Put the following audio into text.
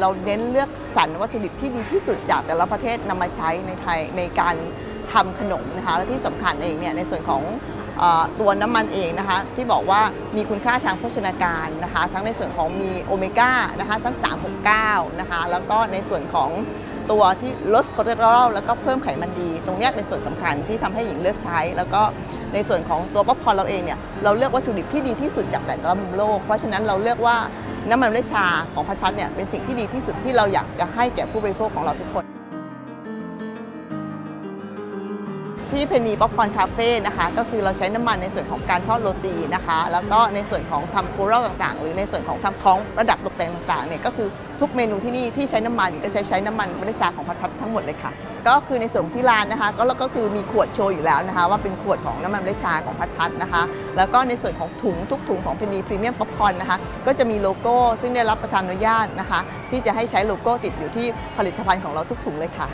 เราเน้นเลือกสรรวัตถุดิบที่ดีที่สุดจากแต่ละประเทศนำมาใช้ในไทยในการทำขนมนะคะและที่สำคัญเองเนี่ยในส่วนของตัวน้ำมันเองนะคะที่บอกว่ามีคุณค่าทางโภชนาการนะคะทั้งในส่วนของมีโอเมก้านะคะทั้ง 369นะคะแล้วก็ในส่วนของตัวที่ลดคอเลสเตอรอลแล้วก็เพิ่มไขมันดี ตรงนี้เป็นส่วนสำคัญที่ทำให้หญิงเลือกใช้ แล้วก็ในส่วนของตัวป๊อปคอร์นเราเองเนี่ยเราเลือกวัตถุดิบที่ดีที่สุดจากแต่ละมุมโลก เพราะฉะนั้นเราเลือกว่า น้ำมันเลือดชาของพัดพัดเนี่ยเป็นสิ่งที่ดีที่สุดที่เราอยากจะให้แก่ผู้บริโภคของเราทุกคน ที่เพนีป๊อปคอนคาเฟ่นะคะก็คือเราใช้น้ำมันในส่วนของการทอดโรตีนะคะ แล้วก็ในส่วนของทำโครัลต่างๆ หรือในส่วนของทำคล้องระดับตกแต่งต่างๆเนี่ยก็คือทุกเมนูที่นี่ที่ใช้น้ำมันก็ใช้ใช้น้ำมันมะลิชาของพัดพัดทั้งหมดเลยค่ะ ก็คือในส่วนที่ร้านนะคะ ก็เราก็คือมีขวดโชว์อยู่แล้วนะคะ ว่าเป็นขวดของน้ำมันมะลิชาของพัดพัดนะคะ แล้วก็ในส่วนของถุงทุกถุงของเพนีพรีเมียมป๊อปคอนนะคะก็จะมีโลโก้ซึ่งได้รับประทานอนุญาตนะคะ ที่จะให้ใช้โลโก้ติดอยู่ที่ผลิตภัณฑ์ของเราทุกถุงเลยค่ะ